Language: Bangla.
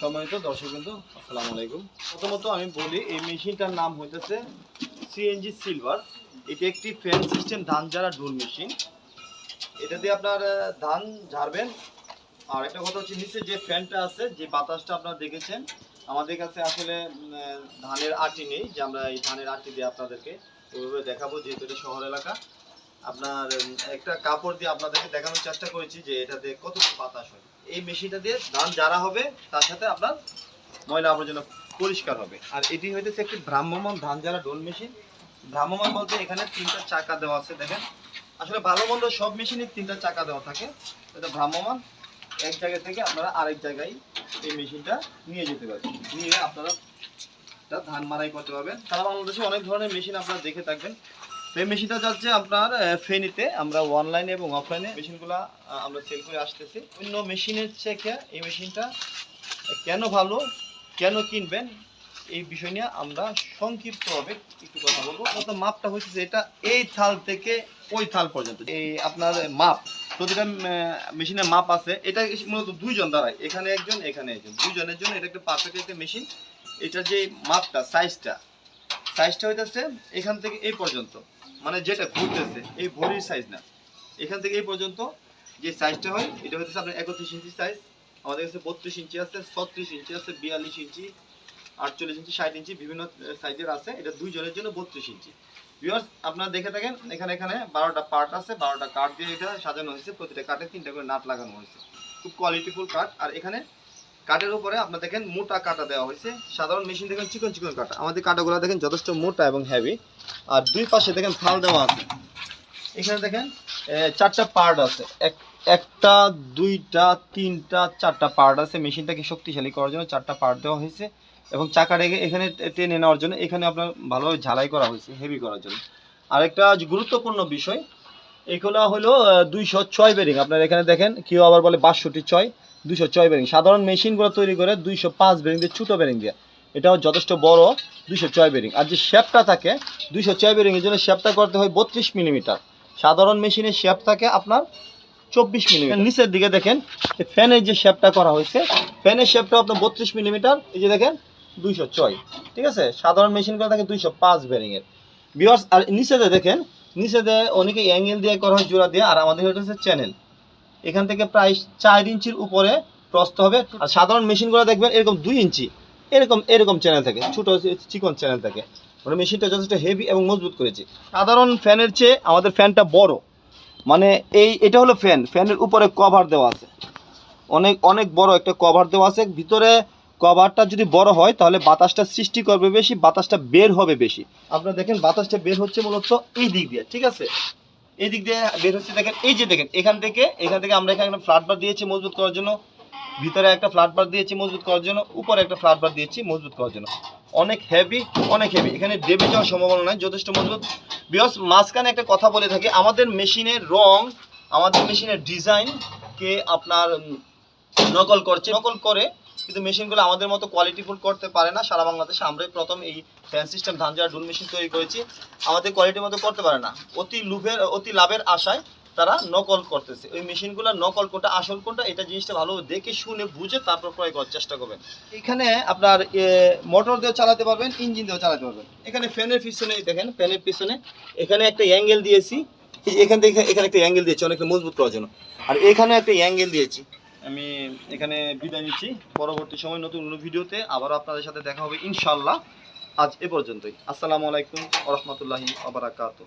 সম্মানিত দর্শক বিন্দু আসসালামু আলাইকুম। প্রথমত আমি বলি, এই মেশিনটার নাম হইতেছে সিএনজি সিলভার এটি একটি ফ্যান সিস্টেম ধান ঝাড়া ডুল মেশিন। এটা দিয়ে আপনার ধান ঝাড়বেন। আর একটা কথা হচ্ছে, নিচে যে ফ্যানটা আছে, যে বাতাসটা আপনারা দেখেছেন, আমাদের কাছে আসলে ধানের আটি নেই, যে আমরা এই ধানের আটি দিয়ে আপনাদেরকে ওইভাবে দেখাবো, যেহেতু এটা শহর এলাকা। আপনার একটা কাপড় দিয়ে আপনাদেরকে দেখানোর চেষ্টা করেছি যে এটাতে কতটুকু বাতাস হয়। এই মেশিনটা দিয়ে ধান যারা হবে, তার সাথে আপনার ময়লা আবর্জনা পরিষ্কার হবে। আর এটি হইতেছে একটি ভ্রাম্যমান ধান যারা ডোল মেশিন। ভ্রাম্যমান বলতে এখানে তিনটা চাকা দেওয়া আছে, দেখেন। আসলে ভালো মন্দ সব মেশিনে তিনটা চাকা দেওয়া থাকে। এটা ভ্রাম্যমান এক জায়গা থেকে আপনারা আরেক জায়গায় এই মেশিনটা নিয়ে যেতে পারবেন নিয়ে আপনারা এটা ধান মারাই করতে পারবেন। সারা বাংলাদেশে অনেক ধরনের মেশিন আপনারা দেখে থাকবেন। তো এই মেশিনটা চলছে আপনার ফেনীতে। আমরা অনলাইনে এবং অফলাইনে মেশিনগুলো আমরা সেল করে আসতেছি। অন্য মেশিনের থেকে এই মেশিনটা কেন ভালো, কেন কিনবেন, এই বিষয় নিয়ে আমরা সংক্ষিপ্তভাবে একটু কথা বলব। অর্থাৎ মাপটা হচ্ছে যে এটা এই থাল থেকে ওই থাল পর্যন্ত। এই আপনার মাপ, প্রতিটা মেশিনের মাপ আছে। এটা মূলত দুইজন দাঁড়ায় এখানে একজন এখানে একজন। দুইজনের জন্য এটা একটা পারফেক্ট একটা মেশিন এটা যে মাপটা সাইজটা সাইজটা হইতেছে এখান থেকে এই পর্যন্ত। মানে যেটা ঘুরতেছে, এই ভরির সাইজ না। এখান থেকে এই পর্যন্ত যে সাইজটা হয়, এটা হচ্ছে আপনার একত্রিশ ইঞ্চি সাইজ আমাদের কাছে বত্রিশ ইঞ্চি আছে, ছত্রিশ ইঞ্চি আছে, বিয়াল্লিশ ইঞ্চি আটচল্লিশ ইঞ্চি ষাট ইঞ্চি বিভিন্ন সাইজের আছে। এটা দুইজনের জন্য বত্রিশ ইঞ্চি ভিউয়ার্স আপনারা দেখে থাকেন, এখানে এখানে বারোটা পার্ট আছে, বারোটা কাঠ দিয়ে এটা সাজানো হয়েছে। প্রতিটা কাঠে তিনটা করে নাট লাগানো হয়েছে। খুব কোয়ালিটিফুল কাঠ আর এখানে কাঠের উপরে আপনার দেখেন মোটা কাটা দেওয়া হয়েছে। সাধারণ মেশিন দেখেন চিকন চিকন কাটা। আমাদের কাটাগুলো দেখেন যথেষ্ট মোটা এবং হেভি আর দুই পাশে দেখেন ফাল দেওয়া আছে। এখানে দেখেন চারটা পার্ট আছে। এক, একটা, দুইটা, তিনটা, চারটা পার্ট আছে। মেশিনটাকে শক্তিশালী করার জন্য চারটা পার্ট দেওয়া হয়েছে। এবং চাকা রেখে এখানে টেনে নেওয়ার জন্য এখানে আপনার ভালোভাবে ঝালাই করা হয়েছে হেভি করার জন্য। আরেকটা গুরুত্বপূর্ণ বিষয়, এগুলো হলো দুইশো ছয় বেরিং আপনার এখানে দেখেন, কেউ আবার বলে বাষট্টি ছয়। দুইশো ছয় বেরিং। সাধারণ মেশিনগুলো তৈরি করে দুইশো পাঁচ বেরিং দিয়ে ছোটো বেরিং দিয়ে। এটাও যথেষ্ট বড়, দুইশো ছয় বেরিং। আর যে শেপটা থাকে, দুইশো ছয় বেরিংয়ের জন্য শেপটা করতে হয় বত্রিশ মিলিমিটার। সাধারণ মেশিনের শেপ থাকে আপনার চব্বিশ মিলিমিটার। নিচের দিকে দেখেন ফ্যানের যে শেপটা করা হয়েছে, ফ্যানের শেপটা আপনার বত্রিশ মিলিমিটার, এই যে দেখেন, দুইশো ছয়। ঠিক আছে? সাধারণ মেশিনগুলো থাকে দুইশো পাঁচ বেরিংয়ের। বিয়ার্স আর নিচেতে দেখেন, নিচেতে অনেকে অ্যাঙ্গেল দিয়ে করা হয়, জোড়া দিয়ে, আর আমাদের এটা হচ্ছে চ্যানেল এখান থেকে প্রায় চার ইঞ্চির উপরে প্রস্ত হবে। আর সাধারণ মেশিনগুলো দেখবেন এরকম দুই ইঞ্চি। এরকম এরকম চ্যানেল থাকে, ছোট চিকন চ্যানেল থাকে। মানে মেশিনটা যথেষ্ট হেভি এবং মজবুত করেছি। সাধারণ ফ্যানের চেয়ে আমাদের ফ্যানটা বড়। মানে এই, এটা হলো ফ্যান ফ্যানের উপরে কভার দেওয়া আছে। অনেক অনেক বড় একটা কভার দেওয়া আছে। ভিতরে কভারটা যদি বড় হয়, তাহলে বাতাসটা সৃষ্টি করবে বেশি, বাতাসটা বের হবে বেশি। আপনারা দেখেন, বাতাসটা বের হচ্ছে মূলত এই দিক দিয়ে, ঠিক আছে? এই দিক দিয়ে বের হচ্ছে, দেখেন, এই যে দেখেন, এখান থেকে এখান থেকে আমরা এখানে ফ্ল্যাট বার দিয়েছি মজবুত করার জন্য। ভিতরে একটা ফ্ল্যাট বার দিয়েছি মজবুত করার জন্য, উপরে একটা ফ্ল্যাট বার দিয়েছি মজবুত করার জন্য। অনেক হেভি অনেক হেভি এখানে ডেবে যাওয়ার সম্ভাবনা নাই, যথেষ্ট মজবুত। বিকজ মাঝখানে একটা কথা বলে থাকি, আমাদের মেশিনের রং, আমাদের মেশিনের ডিজাইনকে আপনার নকল করছে, নকল করে কিন্তু মেশিনগুলো আমাদের মতো কোয়ালিটিফুল করতে পারে না। সারা বাংলাদেশে আমরাই প্রথম এই ফ্যান সিস্টেম ধান যারা ডুল মেশিন তৈরি করেছি। আমাদের কোয়ালিটির মতো করতে পারে না। অতি লোভের অতি লাভের আশায় তারা নকল করতেছে। ওই মেশিনগুলো নকল কোনটা, আসল কোনটা, এটা জিনিসটা ভালো দেখে, শুনে, বুঝে তারপর ক্রয় করার চেষ্টা করবেন। এখানে আপনার মোটর দিয়ে চালাতে পারবেন ইঞ্জিন দিয়েও চালাতে পারবেন। এখানে ফ্যানের পিছনে, দেখেন ফ্যানের পিছনে, এখানে একটা অ্যাঙ্গেল দিয়েছি। এখান থেকে এখানে একটা অ্যাঙ্গেল দিয়েছি, অনেকটা মজবুত করার জন্য। আর এখানে একটা অ্যাঙ্গেল দিয়েছি। আমি এখানে বিদায় নিচ্ছি। পরবর্তী সময় নতুন কোনো ভিডিওতে আবারও আপনাদের সাথে দেখা হবে ইনশাল্লাহ আজ এ পর্যন্তই। আসসালামু আলাইকুম রহমতুল্লাহি আবরাকাত